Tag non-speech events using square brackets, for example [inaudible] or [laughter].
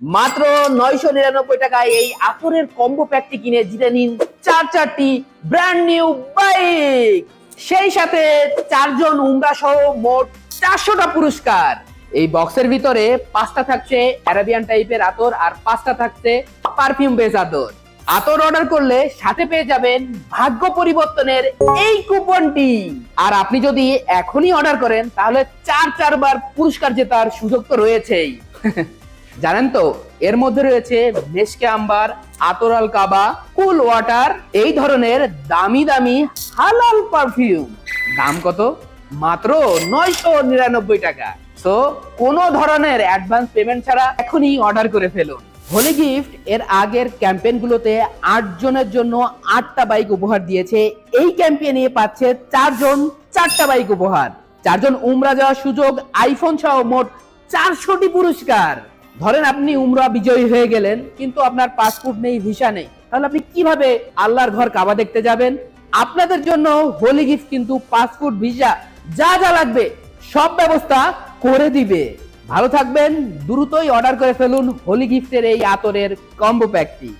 মাত্র নয়শো নিরানব্বই টাকায় এই আতরের কম্বো প্যাকটি কিনে জিতে নিন চার চারটি ব্র্যান্ড নিউ বাইক সেই সাথে চারজন উমরা সহ মোট চারশোটা পুরস্কার। এই বক্সের ভিতরে পাঁচটা থাকছে অ্যারাবিয়ান টাইপের আতর আর পাঁচটা থাকছে পারফিউম বেস আতর। আতর অর্ডার করলে সাথে পেয়ে যাবেন ভাগ্য পরিবর্তনের এই কুপনটি আর আপনি যদি এখনই অর্ডার করেন, তাহলে চার চারবার পুরস্কার জেতার সুযোগ তো রয়েছেই। [laughs] জানেন তো, এর মধ্যে রয়েছে মেশকে আম্বার, আতরাল কাবা, কুল ওয়াটার, এই ধরনের দামি দামি হালাল পারফিউম দাম কত? মাত্র নয়শো নিরানব্বই টাকা। তো কোনো ধরনের অ্যাডভান্স পেমেন্ট ছাড়া এখনই অর্ডার করে ফেলুন। হোলি গিফট এর আগের ক্যাম্পেইনগুলোতে আট জনের জন্য আটটা বাইক উপহার দিয়েছে। এই ক্যাম্পেইনে পাচ্ছে চারজন চারটা বাইক উপহার। চারজন উমরা যাওয়ার সুযোগ আইফোন সহ মোট চারশোটি পুরস্কার। ধরেন আপনি উমরা বিজয়ী হয়ে গেলেন, কিন্তু আপনার পাসপোর্ট নেই ভিসা নেই, তাহলে আপনি কীভাবে আল্লাহর ঘর কাবা দেখতে যাবেন? আপনাদের জন্য হোলি গিফট কিন্তু পাসপোর্ট ভিসা যা যা লাগবে, সব ব্যবস্থা করে দিবে। ভালো থাকবেন, দ্রুতই অর্ডার করে ফেলুন হোলি গিফটের এই আতরের কম্বো প্যাকটি